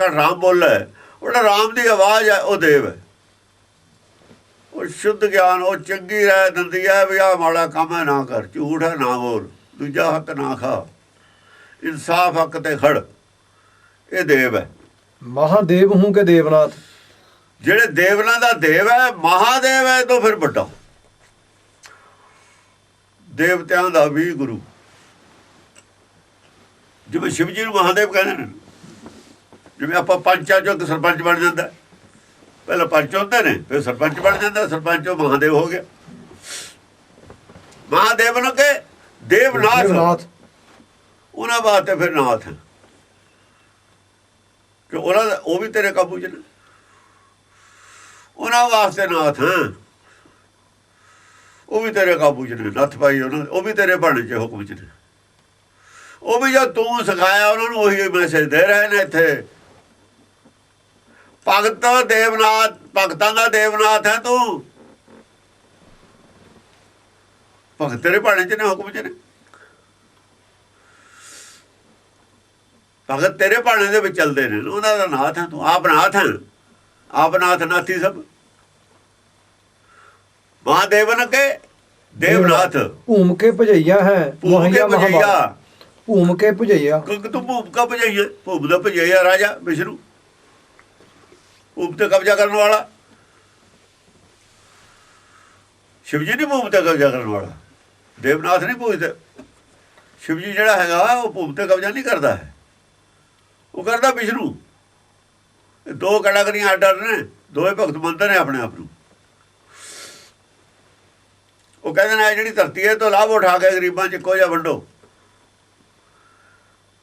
ਜਿਹੜਾ ਰਾਮ ਬੋਲੇ। ਉਹਦਾ ਰਾਮ ਦੀ ਆਵਾਜ਼ ਹੈ ਉਹ ਦੇਵ ਹੈ। ਉਹ ਸ਼ੁੱਧ ਗਿਆਨ ਉਹ ਚੰਗੀ ਰਹਿ ਦਿੰਦੀ ਹੈ ਵੀ ਆ ਮਾੜਾ ਕੰਮ ਹੈ ਨਾ ਕਰ ਝੂਠ ਹੈ ਨਾ ਬੋਲ। ਦੂਜਾ ਹੱਕ ਨਾ ਖਾ। ਇਨਸਾਫ ਹੱਕ ਤੇ ਖੜ। ਇਹ ਦੇਵ ਹੈ। ਮਹਾਦੇਵ ਹੂੰ ਕਿ ਦੇਵਨਾਥ? ਜਿਹੜੇ ਦੇਵਨਾਂ ਦਾ ਦੇਵ ਹੈ ਮਹਾਦੇਵ ਹੈ ਤੋਂ ਫਿਰ ਵੱਡਾ। ਦੇਵਤਿਆਂ ਦਾ ਵੀ ਗੁਰੂ। ਜਿਵੇਂ ਸ਼ਿਵ ਜੀ ਨੂੰ ਮਹਾਦੇਵ ਕਹਿੰਦੇ ਨੇ। ਜਿਵੇਂ ਆਪਾਂ ਪੰਚਾਂ ਚੋਂ ਸਰਪੰਚ ਬਣ ਜਾਂਦਾ। ਪਹਿਲਾਂ ਪੰਚ ਹੁੰਦੇ ਨੇ ਫਿਰ ਸਰਪੰਚ ਬਣ ਜਾਂਦਾ ਸਰਪੰਚ ਉਹ ਮਹਾਦੇਵ ਹੋ ਗਿਆ। ਮਹਾਦੇਵ ਨੂੰ ਕਿ ਦੇਵਨਾਥ। ਉਹਨਾਂ ਵਾਸਤੇ ਫਿਰ ਨਾਥ। ਕਿ ਉਹਨਾਂ ਉਹ ਵੀ ਤੇਰੇ ਕਾਬੂ 'ਚ ਨੇ। ਉਹਨਾਂ ਵਾਸਤੇ ਨਾਥ। ਹੈ ਉਹ ਵੀ ਤੇਰੇ ਕਾਬੂ 'ਚ ਨੇ ਨੱਥ ਪਾਈ ਉਹਨਾਂ ਉਹ ਵੀ ਤੇਰੇ ਬਾਣੇ 'ਚ ਹੁਕਮ 'ਚ ਨੇ। ਉਹ ਵੀ ਜੋ ਤੂੰ ਸਿਖਾਇਆ ਉਹਨਾਂ ਨੂੰ ਉਹੀ ਮੈਸੇਜ ਦੇ ਰਹੇ ਨੇ ਇੱਥੇ। ਭਗਤ ਦੇਵਨਾਥ ਭਗਤਾਂ ਦਾ ਦੇਵਨਾਥ ਹੈ ਤੂੰ। ਭਗਤ ਤੇਰੇ ਬਾਣੇ 'ਚ ਨੇ ਹੁਕਮ 'ਚ ਨੇ। ਭਗਤ ਤੇਰੇ ਬਾਣੇ ਦੇ ਵਿੱਚ ਚੱਲਦੇ ਨੇ ਉਹਨਾਂ ਦਾ ਨਾਥ ਹੈ ਤੂੰ। ਆਪ ਨਾਥ ਹੈ। ਆਪ ਨਾਥ ਨਾਥੀ ਸਭ। ਮਹਾਦੇਵਨ ਕੇ ਦੇਵਨਾਥ। ਭੂਮ ਕੇ ਭਜਈਆ ਹੈ ਭੂਮ ਕੇ ਭਜਈਆ। ਭੂਮ ਕੇ ਭਜਈਆ। ਕਿਉਂਕਿ ਤੂੰ ਭੂਮ ਕਾ ਭਜਾਈਆ ਭੂਮ ਦਾ ਭਜਾਈਆ ਰਾਜਾ ਵਿਸ਼ਨੂੰ। ਭੂਮ ਤੇ ਕਬਜ਼ਾ ਕਰਨ ਵਾਲਾ। ਸ਼ਿਵ ਜੀ ਨਹੀਂ ਭੂਮ ਤੇ ਕਬਜ਼ਾ ਕਰਨ ਵਾਲਾ। ਦੇਵਨਾਥ ਨਹੀਂ ਪੂਜਦੇ ਸ਼ਿਵ ਜੀ ਜਿਹੜਾ ਹੈਗਾ, ਉਹ ਭੂਮ ਤੇ ਕਬਜ਼ਾ ਨਹੀਂ ਕਰਦਾ ਹੈ। ਉਹ ਕਰਦਾ ਵਿਸ਼ਨੂੰ। ਇਹ ਦੋ ਕੈਟਾਗਰੀਆਂ ਆਰਡਰ ਨੇ, ਦੋਵੇਂ ਭਗਤ ਮੰਨਦੇ ਨੇ ਆਪਣੇ ਆਪ ਨੂੰ। ਉਹ ਕਹਿੰਦੇ ਨੇ, ਇਹ ਜਿਹੜੀ ਧਰਤੀ ਹੈ ਤੋਂ ਲਾਭ ਉਠਾ ਕੇ ਗਰੀਬਾਂ 'ਚ ਇੱਕੋ ਜਿਹਾ ਵੰਡੋ।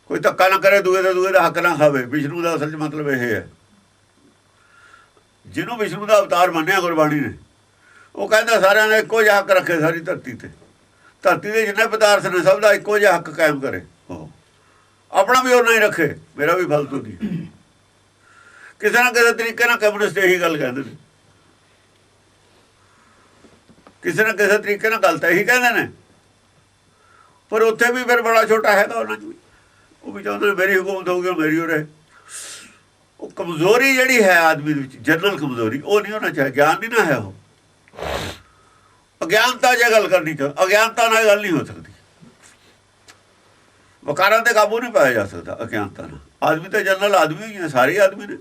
ਕੋਈ ਧੱਕਾ ਨਾ ਕਰੇ, ਦੂਏ ਦੇ ਦੂਏ ਦਾ ਹੱਕ ਨਾ ਖਾਵੇ। ਵਿਸ਼ਨੂੰ ਦਾ ਅਸਲ 'ਚ ਮਤਲਬ ਇਹ ਹੈ। ਜਿਹਨੂੰ ਵਿਸ਼ਨੂੰ ਦਾ ਅਵਤਾਰ ਮੰਨਿਆ ਗੁਰਬਾਣੀ ਨੇ, ਉਹ ਕਹਿੰਦਾ ਸਾਰਿਆਂ ਨੇ ਇੱਕੋ ਜਿਹਾ ਹੱਕ ਰੱਖੇ ਸਾਰੀ ਧਰਤੀ ਤੇ। ਧਰਤੀ ਦੇ ਜਿੰਨੇ ਪਦਾਰਥ ਨੇ, ਸਭ ਦਾ ਇੱਕੋ ਜਿਹਾ ਹੱਕ ਕਾਇਮ ਕਰੇ। ਉਹ ਆਪਣਾ ਵੀ ਉਹਨਾਂ ਹੀ ਰੱਖੇ, ਮੇਰਾ ਵੀ ਫਲਤੂ ਨਹੀਂ। ਕਿਸੇ ਨਾ ਕਿਸੇ ਤਰੀਕੇ ਨਾਲ ਕਮਿਊਨਿਸਟ ਇਹੀ ਗੱਲ ਕਹਿੰਦੇ ਨੇ। ਕਿਸੇ ਨਾ ਕਿਸੇ ਤਰੀਕੇ ਨਾਲ ਗਲਤ ਇਹੀ ਕਹਿੰਦੇ ਨੇ। ਪਰ ਉੱਥੇ ਵੀ ਫਿਰ ਬੜਾ ਛੋਟਾ ਹੈਗਾ ਉਹਨਾਂ 'ਚ ਵੀ। ਉਹ ਵੀ ਚਾਹੁੰਦੇ ਨੇ ਮੇਰੀ ਹਕੂਮਤ ਹੋਊਗੀ ਔਰ ਮੇਰੀ ਹੋ ਰਹੇ। ਕਮਜ਼ੋਰੀ ਜਿਹੜੀ ਹੈ ਆਦਮੀ ਦੇ ਵਿੱਚ, ਜਨਰਲ ਕਮਜ਼ੋਰੀ, ਉਹ ਨਹੀਂ ਹੋਣਾ ਚਾਹੀਦਾ, ਗਿਆਨ ਨਹੀਂ ਨਾ ਹੈ ਉਹ। ਅਗਿਆਨਤਾ ਜੇ ਗੱਲ ਕਰਨੀ ਚਾਹ ਅਗਿਆਨਤਾ ਨਾਲ ਗੱਲ ਨਹੀਂ ਹੋ ਸਕਦੀ। ਵਕਾਰਾਂ ਤੇ ਕਾਬੂ ਨਹੀਂ ਪਾਇਆ ਜਾ ਸਕਦਾ ਅਗਿਆਨਤਾ ਨਾਲ। ਆਦਮੀ ਤਾਂ ਜਨਰਲ ਆਦਮੀ ਹੀ ਹੈ, ਸਾਰੇ ਆਦਮੀ ਨੇ।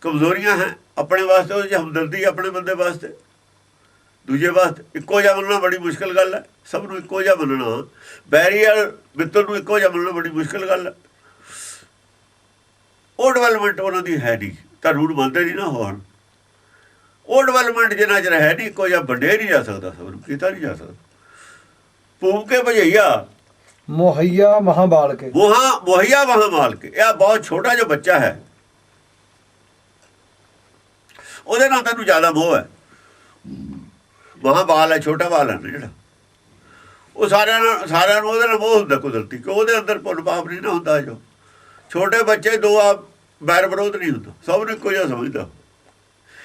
ਕਮਜ਼ੋਰੀਆਂ ਹੈ, ਆਪਣੇ ਵਾਸਤੇ ਉਹ ਹਮਦਰਦੀ ਆਪਣੇ ਬੰਦੇ ਵਾਸਤੇ। ਦੂਜੇ ਵਾਸਤੇ ਇੱਕੋ ਜਿਹਾ ਮੰਨਣਾ ਬੜੀ ਮੁਸ਼ਕਲ ਗੱਲ ਹੈ। ਸਭ ਨੂੰ ਇੱਕੋ ਜਿਹਾ ਮੰਨਣਾ। ਬੈਰੀਅਰ ਮਿੱਤਰ ਨੂੰ ਇੱਕੋ ਜਿਹਾ ਮੰਨਣਾ ਬੜੀ ਮੁਸ਼ਕਲ ਗੱਲ ਹੈ। ਉਹ ਡਿਵੈਲਪਮੈਂਟ ਉਹਨਾਂ ਦੀ ਹੈ ਨਹੀਂ। ਤੁਹਾਨੂੰ ਨੂੰ ਮੰਨਦੇ ਨਹੀਂ ਨਾ ਹੋਣ। ਉਹ ਡਿਵੈਲਪਮੈਂਟ ਜਿੰਨਾ ਚਿਰ ਹੈ ਨਹੀਂ ਇੱਕੋ ਜਿਹਾ ਵੱਡੇ ਨਹੀਂ ਜਾ ਸਕਦਾ ਸਭ ਨੂੰ ਕੀਤਾ ਨਹੀਂ ਜਾ ਸਕਦਾ। ਭੂਮ ਕੇ ਭਜਈਆ ਮੋਹਈਆ ਮਹਾਬਾਲ ਕੇ ਵਹਾਂ ਮੁਹੱਈਆ ਵਹਾਂ ਮਾਲਕ ਇਹ ਬਹੁਤ ਛੋਟਾ ਜਿਹਾ ਬੱਚਾ ਹੈ। ਉਹਦੇ ਨਾਲ ਤੈਨੂੰ ਜ਼ਿਆਦਾ ਮੋਹ ਹੈ। ਵਹਾਂ ਬਾਲ ਹੈ ਛੋਟਾ ਬਾਲ ਹੈ ਨਾ ਜਿਹੜਾ। ਉਹ ਸਾਰਿਆਂ ਨਾਲ ਸਾਰਿਆਂ ਨੂੰ ਉਹਦੇ ਨਾਲ ਮੋਹ ਹੁੰਦਾ ਕੁਦਰਤੀ ਕਿ ਉਹਦੇ ਅੰਦਰ ਪੁੰਨ ਪਾਪ ਨਹੀਂ ਨਾ ਹੁੰਦਾ ਜੋ। ਛੋਟੇ ਬੱਚੇ ਦੋ ਆ ਬੈਰ ਵਿਰੋਧ ਨਹੀਂ ਹੁੰਦਾ ਸਭ ਨੂੰ ਇੱਕੋ ਜਿਹਾ ਸਮਝਦਾ।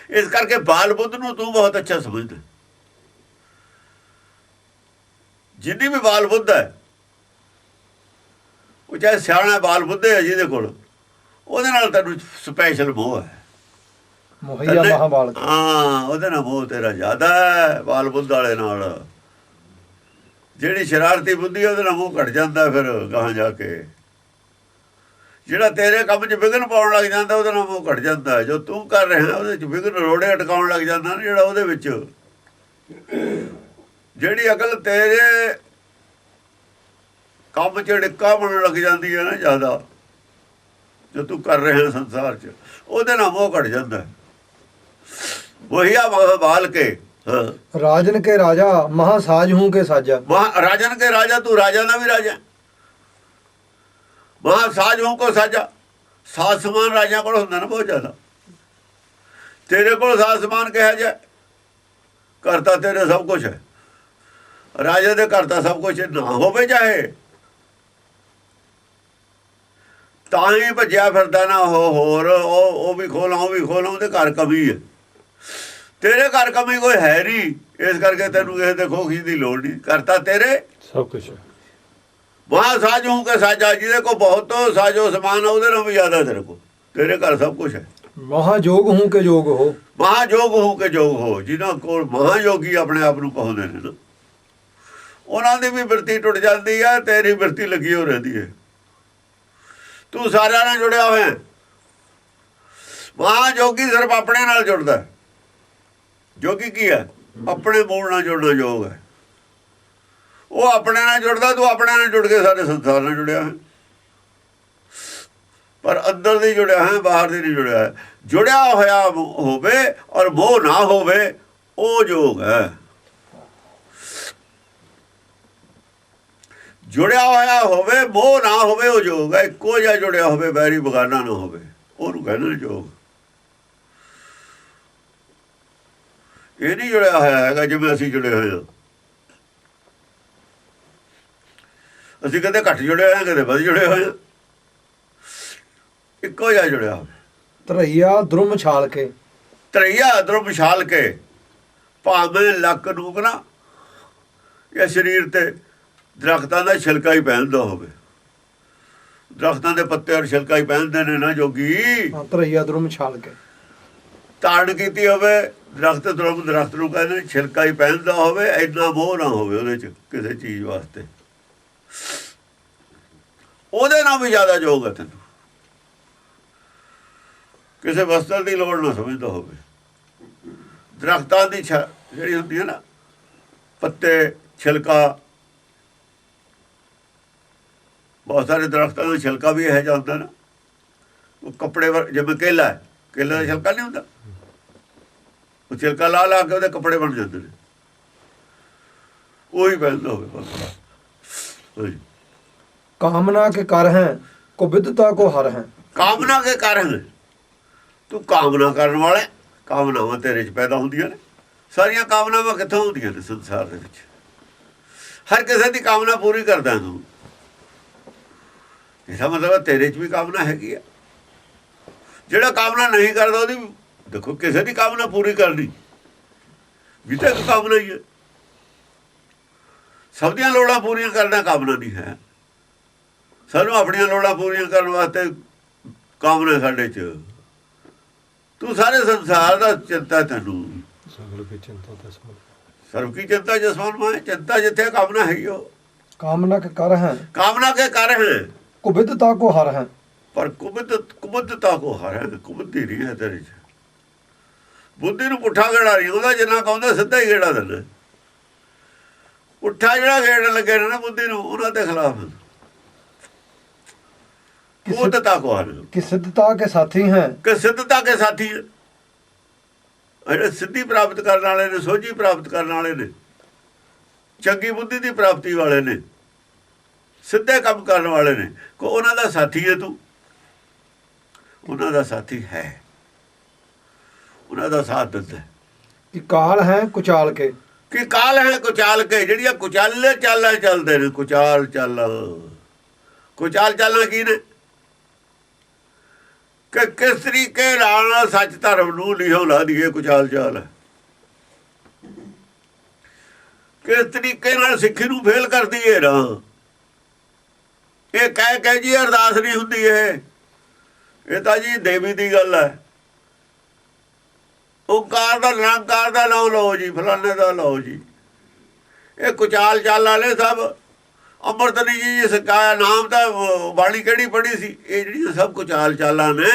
ਇਸ ਕਰਕੇ ਬਾਲ ਬੁੱਧ ਨੂੰ ਤੂੰ ਬਹੁਤ ਅੱਛਾ ਸਮਝਦਾ। ਜਿੰਨੀ ਵੀ ਬਾਲ ਬੁੱਧ ਹੈ ਉਹ ਚਾਹੇ ਸਿਆਣਾ ਬਾਲ ਬੁੱਧੇ ਹੈ ਜਿਹਦੇ ਕੋਲ ਉਹਦੇ ਨਾਲ ਤੈਨੂੰ ਸਪੈਸ਼ਲ ਮੋਹ ਹੈ। ਮੋਹਈਆ ਤੈਨੇ- ਮਹਾਬਾਲ ਹਾਂ ਉਹਦੇ ਨਾਲ ਮੋਹ ਤੇਰਾ ਜ਼ਿਆਦਾ ਹੈ ਬਾਲ ਬੁੱਧ ਵਾਲੇ ਨਾਲ। ਜਿਹੜੀ ਸ਼ਰਾਰਤੀ ਬੁੱਧੀ ਉਹਦੇ ਨਾਲ ਮੋਹ ਘਟ ਜਾਂਦਾ ਫਿਰ ਗਾਹਾਂ ਜਾ ਕੇ। ਜਿਹੜਾ ਤੇਰੇ ਕੰਮ 'ਚ ਵਿਘਨ ਪਾਉਣ ਲੱਗ ਜਾਂਦਾ ਉਹਦੇ ਨਾਲ ਮੋਹ ਘਟ ਜਾਂਦਾ। ਜੋ ਤੂੰ ਕਰ ਰਿਹਾ ਉਹਦੇ 'ਚ ਵਿਘਨ ਰੋੜੇ ਅਟਕਾਉਣ ਲੱਗ ਜਾਂਦਾ ਨਾ ਜਿਹੜਾ ਉਹਦੇ ਵਿੱਚ। ਜਿਹੜੀ ਅਕਲ ਤੇਰੇ ਕੰਮ 'ਚ ਡਿੱਕਾ ਬਣਨ ਲੱਗ ਜਾਂਦੀ ਹੈ ਨਾ ਜ਼ਿਆਦਾ ਜੋ ਤੂੰ ਕਰ ਰਿਹਾ ਸੰਸਾਰ 'ਚ ਉਹਦੇ ਨਾਲ ਮੋਹ ਘਟ ਜਾਂਦਾ। ਹੈ ਵਹੀਆ ਵਹਾਂ ਬਾਲ ਕੇ ਰਾਜਨ ਕੇ ਰਾਜਾ ਮਹਾਸਾਜ ਹੂੰ ਕੇ ਸਾਜਾ। ਮਹਾ ਰਾਜਨ ਕੇ ਰਾਜਾ ਤੂੰ ਰਾਜਾ ਦਾ ਵੀ ਰਾਜਾ। ਮਹਾ ਸਾਜ ਹੋਂ ਕੋ ਸਾਜਾ। ਸਾਜ ਸਮਾਨ ਰਾਜਾ ਕੋਲ ਹੁੰਦਾ ਨਾ ਬਹੁਤ ਜ਼ਿਆਦਾ। ਤੇਰੇ ਕੋਲ ਸਾਜ ਸਮਾਨ ਕਿਹਾ ਜਾ ਕਰਤਾ ਤੇਰੇ ਸਭ ਕੁਝ ਹੈ। ਰਾਜਾ ਦੇ ਕਰਤਾ ਸਭ ਕੁਝ ਨਾ ਹੋਵੇ ਚਾਹੇ। ਤਾਂ ਹੀ ਭੱਜਿਆ ਫਿਰਦਾ ਨਾ ਉਹ ਹੋਰ, ਉਹ ਉਹ ਵੀ ਖੋਲਾਂ, ਉਹ ਵੀ ਖੋਲਾਂ, ਉਹਦੇ ਘਰ ਕਮੀ ਹੈ। ਤੇਰੇ ਘਰ ਕਮੀ ਕੋਈ ਹੈ ਨਹੀਂ। ਇਸ ਕਰਕੇ ਤੈਨੂੰ ਕਿਸੇ ਦੇ ਖੋਖੀ ਦੀ ਲੋੜ ਨਹੀਂ। ਕਰਤਾ ਤੇਰੇ ਸਭ ਕੁਝ ਵਹਾਂ ਸਾਜੂ ਕੇ ਸਾਜਾ ਜਿਹਦੇ ਕੋ ਬਹੁਤ ਸਾਜੋ ਸਮਾਨ ਉਹਦੇ ਨਾਲ ਵੀ ਜ਼ਿਆਦਾ ਤੇਰੇ ਕੋ ਤੇਰੇ ਘਰ ਸਭ ਕੁਝ ਹੈ। ਮਹਾਜੋਗ ਹੂੰ ਕੇ ਜੋਗ ਹੋ? ਮਹਾਜੋਗ ਹੋ ਕੇ ਜੋਗ ਹੋ? ਜਿਨ੍ਹਾਂ ਕੋਲ ਮਹਾਯੋਗੀ ਆਪਣੇ ਆਪ ਨੂੰ ਕਹਾਉਂਦੇ ਨੇ ਨਾ। ਉਹਨਾਂ ਦੀ ਵੀ ਬਿਰਤੀ ਟੁੱਟ ਜਾਂਦੀ ਹੈ ਤੇਰੀ ਬਿਰਤੀ ਲੱਗੀ ਹੋ ਰਹਿੰਦੀ ਹੈ। ਤੂੰ ਸਾਰਿਆਂ ਨਾਲ ਜੁੜਿਆ ਹੋਇਆ ਹੈ। ਮਹਾਜੋਗੀ ਸਿਰਫ ਆਪਣੇ ਨਾਲ ਜੁੜਦਾ ਹੈ। ਜੋਗੀ ਕੀ ਹੈ? ਆਪਣੇ ਮੂਲ ਨਾਲ ਜੁੜਨਾ ਯੋਗ ਹੈ। ਉਹ ਆਪਣੇ ਨਾਲ ਜੁੜਦਾ, ਤੂੰ ਆਪਣੇ ਨਾਲ ਜੁੜ ਕੇ ਸਾਰੇ ਸੰਸਾਰ ਨਾਲ ਜੁੜਿਆ ਹੈ। ਪਰ ਅੰਦਰ ਦੀ ਜੁੜਿਆ ਹੈ, ਬਾਹਰ ਦੀ ਨਹੀਂ ਜੁੜਿਆ ਹੈ। ਜੁੜਿਆ ਹੋਇਆ ਹੋਵੇ ਔਰ ਮੋਹ ਨਾ ਹੋਵੇ, ਉਹ ਯੋਗ ਹੈ। ਜੁੜਿਆ ਹੋਇਆ ਹੋਵੇ, ਮੋਹ ਨਾ ਹੋਵੇ, ਉਹ ਯੋਗ ਹੈ। ਇੱਕੋ ਜਿਹਾ ਜੁੜਿਆ ਹੋਵੇ ਬੈਰੀ ਬਗਾਨਾ ਨਾ ਹੋਵੇ। ਉਹਨੂੰ ਕਹਿੰਦੇ ਨੇ ਯੋਗ ਇਹ ਨਹੀਂ ਜੁੜਿਆ ਹੋਇਆ ਹੈਗਾ, ਜਿਵੇਂ ਅਸੀਂ ਜੁੜੇ ਹੋਏ ਹਾਂ। ਅਸੀਂ ਕਦੇ ਘੱਟ ਜੁੜੇ ਹੋਏ ਕਦੇ ਵੱਧ ਜੁੜੇ ਹੋਏ ਇੱਕੋ ਜਿਹਾ ਜੁੜਿਆ ਹੋਵੇ ਧਰਈਆ ਦਰੁਮ ਛਾਲ ਕੇ। ਤਰਈਆ ਅਦਰੋਂ ਵਿਸ਼ਾਲ ਕੇ। ਭਾਵੇਂ ਲੱਕ ਨੂੰ ਨਾ ਜਾਂ ਸਰੀਰ ਤੇ ਦਰਖਤਾਂ ਦਾ ਛਿਲਕਾ ਹੀ ਪਹਿਨਦਾ ਹੋਵੇ। ਦਰਖਤਾਂ ਦੇ ਪੱਤੇ ਔਰ ਛਿਲਕਾ ਹੀ ਪਹਿਨਦੇ ਨੇ ਨਾ ਜੋਗੀ। ਹਾਂ, ਧਰਈਆ ਦਰੁਮ ਛਾਲ ਕੇ। ਤਾੜ ਕੀਤੀ ਹੋਵੇ ਦਰਖਤ ਦਰਮ ਦਰਖਤ ਨੂੰ ਕਹਿੰਦੇ ਛਿਲਕਾ ਹੀ ਪਹਿਨਦਾ ਹੋਵੇ ਇੰਨਾ ਮੋਹ ਨਾ ਹੋਵੇ ਉਹਦੇ ਚ ਕਿਸੇ ਚੀਜ਼ ਵਾਸਤੇ। ਉਹਦੇ ਨਾਲ ਵੀ ਜ਼ਿਆਦਾ ਯੋਗ ਹੈ ਤੈਨੂੰ। ਕਿਸੇ ਵਸਤਰ ਦੀ ਲੋੜ ਨਾ ਸਮਝਦਾ ਹੋਵੇ। ਦਰਖਤਾਂ ਦੀ ਜਿਹੜੀ ਹੁੰਦੀ ਹੈ ਨਾ, ਪੱਤੇ, ਛਿਲਕਾ, ਬਹੁਤ ਸਾਰੇ ਦਰਖਤਾਂ ਦਾ ਛਿਲਕਾ ਵੀ ਇਹ ਜਾਂਦਾ ਨਾ। ਉਹ ਕੱਪੜੇ ਵਰ ਜਿਵੇਂ ਕੇਲਾ ਹੈ, ਕੇਲੇ ਦਾ ਛਿਲਕਾ ਨਹੀਂ ਹੁੰਦਾ। ਉਹ ਛਿਲਕਾ ਲਾ ਲਾ ਕੇ ਉਹਦੇ ਕੱਪੜੇ ਬਣ ਜਾਂਦੇ ਨੇ। ਉਹੀ ਪਹਿਨਦਾ ਹੋਵੇ ਬਸ। ਹਾਂਜੀ। ਕਾਮਨਾ ਕੇ ਕਰ ਹੈ ਕੁਬਿਦਤਾ ਕੋ ਹਰ ਹੈ ਕਾਮਨਾ ਕੇ ਕਾਰਨ ਤੂੰ ਕਾਮਨਾ ਕਰਨ ਵਾਲੇ ਕਾਮਨਾਵਾਂ ਤੇਰੇ 'ਚ ਪੈਦਾ ਹੁੰਦੀਆਂ ਨੇ ਸਾਰੀਆਂ ਕਾਮਨਾਵਾਂ ਕਿੱਥੋਂ ਹੁੰਦੀਆਂ ਨੇ ਸੰਸਾਰ ਦੇ ਵਿੱਚ ਹਰ ਕਿਸੇ ਦੀ ਕਾਮਨਾ ਪੂਰੀ ਕਰਦਾ ਤੂੰ ਇਹਦਾ ਮਤਲਬ ਹੈ ਤੇਰੇ 'ਚ ਵੀ ਕਾਮਨਾ ਹੈਗੀ ਆ ਜਿਹੜਾ ਕਾਮਨਾ ਨਹੀਂ ਕਰਦਾ ਉਹਦੀ ਵੀ- ਦੇਖੋ ਕਿਸੇ ਦੀ ਕਾਮਨਾ ਪੂਰੀ ਕਰਨੀ ਵੀ ਤਾਂ ਇੱਕ ਕਾਮਨਾ ਹੀ ਹੈ ਸਭ ਦੀਆਂ ਲੋੜਾਂ ਪੂਰੀਆਂ ਕਰਨਾ ਕਾਮਨਾ ਨਹੀਂ ਹੈ ਸਾਨੂੰ ਆਪਣੀਆਂ ਲੋੜਾਂ ਪੂਰੀਆਂ ਕਰਨ ਵਾਸਤੇ ਕਾਮਨਾ ਸਾਡੇ 'ਚ। ਤੂੰ ਸਾਰੇ ਸੰਸਾਰ ਦਾ ਚਿੰਤਾ ਤੈਨੂੰ। ਸਗਲ ਕੀ ਚਿੰਤਾ ਤਸਮਨ ਸਰਬ ਕੀ ਚਿੰਤਾ ਜਸਮਨ ਚਿੰਤਾ ਜਿੱਥੇ ਕਾਮਨਾ ਹੈਗੀ ਉਹ। ਕਾਮਨਾ ਕੇ ਕਰ ਹੈ? ਕਾਮਨਾ ਕੇ ਕਰ ਹੈ। ਕੁਬਿਦਤਾ ਕੋ ਹਰ ਹੈ। ਪਰ ਕੁਬਤ ਕੁਬਤਤਾ ਕੋ ਹਰ ਹੈ ਕੁਬਤੀ ਨਹੀਂ ਹੈ ਤੇਰੇ 'ਚ। ਬੁੱਧੀ ਨੂੰ ਪੁੱਠਾ ਗੇੜਾ ਨਹੀਂ ਉਹਦਾ ਜਿੰਨਾ ਕਹਉਂਦਾ ਸਿੱਧਾ ਹੀ ਗੇੜਾ ਦਿੰਦਾ। ਪੁੱਠਾ ਜਿਹੜਾ ਗੇੜ ਲੱਗੇ ਨੇ ਨਾ ਬੁੱਧੀ ਨੂੰ ਉਹਨਾਂ ਦੇ ਖਿਲਾਫ। ਕੁਬਤਤਾ ਕੋ ਹਰ ਕਿ ਸਿੱਧਤਾ ਕੇ ਸਾਥੀ ਹੈ। ਕਿ ਸਿੱਧਤਾ ਕੇ ਸਾਥੀ ਹੈ। ਜਿਹੜੇ ਸਿੱਧੀ ਪ੍ਰਾਪਤ ਕਰਨ ਵਾਲੇ ਨੇ ਸੋਝੀ ਪ੍ਰਾਪਤ ਕਰਨ ਵਾਲੇ ਨੇ ਚੰਗੀ ਬੁੱਧੀ ਦੀ ਪ੍ਰਾਪਤੀ ਵਾਲੇ ਨੇ ਸਿੱਧੇ ਕੰਮ ਕਰਨ ਵਾਲੇ ਨੇ ਕੋ ਉਹਨਾਂ ਦਾ ਸਾਥੀ ਹੈ ਤੂੰ? ਉਹਨਾਂ ਦਾ ਸਾਥੀ ਹੈ। ਉਹਨਾਂ ਦਾ ਸਾਥ ਦਿੰਦਾ ਹੈ। ਕਿ ਕਾਲ ਹੈ ਕੁਚਾਲ ਕੇ। ਕਿ ਕਾਲ ਹੈ ਕੁਚਾਲ ਕੇ ਜਿਹੜੀਆਂ ਕੁਚਾਲੇ ਚਾਲਾਂ ਚੱਲਦੇ ਨੇ ਕੁਚਾਲ ਚੱਲ ਕੁਚਾਲ ਚਾਲਾਂ ਕੀ ਨੇ? ਕਿ ਕਿਸ ਤਰੀਕੇ ਨਾਲ ਸੱਚ ਧਰਮ ਨੂੰ ਲਿਹੋ ਲਾ ਦਈਏ ਕੁਚਾਲ ਚਾਲ ਹੈ। ਕਿਸ ਤਰੀਕੇ ਨਾਲ ਸਿੱਖੀ ਨੂੰ ਫੇਲ ਕਰਦੀ ਹੈ ਨਾ। ਇਹ ਕਹਿ ਕਹਿ ਜੀ ਅਰਦਾਸ ਨਹੀਂ ਹੁੰਦੀ ਇਹ। ਇਹ ਤਾਂ ਜੀ ਦੇਵੀ ਦੀ ਗੱਲ ਹੈ। ਓਕਾਰ ਦਾ, ਨਿਰੰਕਾਰ ਦਾ ਨਾਮ ਲਓ ਜੀ, ਫਲਾਣੇ ਦਾ ਲਓ ਜੀ। ਇਹ ਕੁਚਾਲ ਚਾਲ ਵਾਲੇ ਸਭ ਅੰਮ੍ਰਿਤ ਨਹੀਂ ਜੀ ਸਿਕਾਇਆ ਨਾਮ ਤਾਂ ਬਾਣੀ ਕਿਹੜੀ ਪੜੀ ਸੀ? ਇਹ ਜਿਹੜੀਆਂ ਸਭ ਕੁਚਾਲ ਚਾਲਾਂ ਨੇ।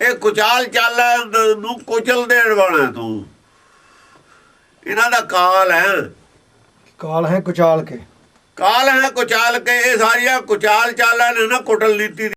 ਇਹ ਕੁਚਾਲ ਚਾਲਾਂ ਨੂੰ ਕੁਚਲ ਦੇਣ ਵਾਲਾ ਤੂੰ। ਇਹਨਾਂ ਦਾ ਕਾਲ ਹੈ। ਕਾਲ ਹੈ ਕੁਚਾਲ ਕੇ। ਕਾਲ ਹੈ ਕੁਚਾਲ ਕੇ ਇਹ ਸਾਰੀਆਂ ਕੁਚਾਲ ਚਾਲਾਂ ਨੇ ਨਾ ਕੁਟਲ ਨੀਤੀ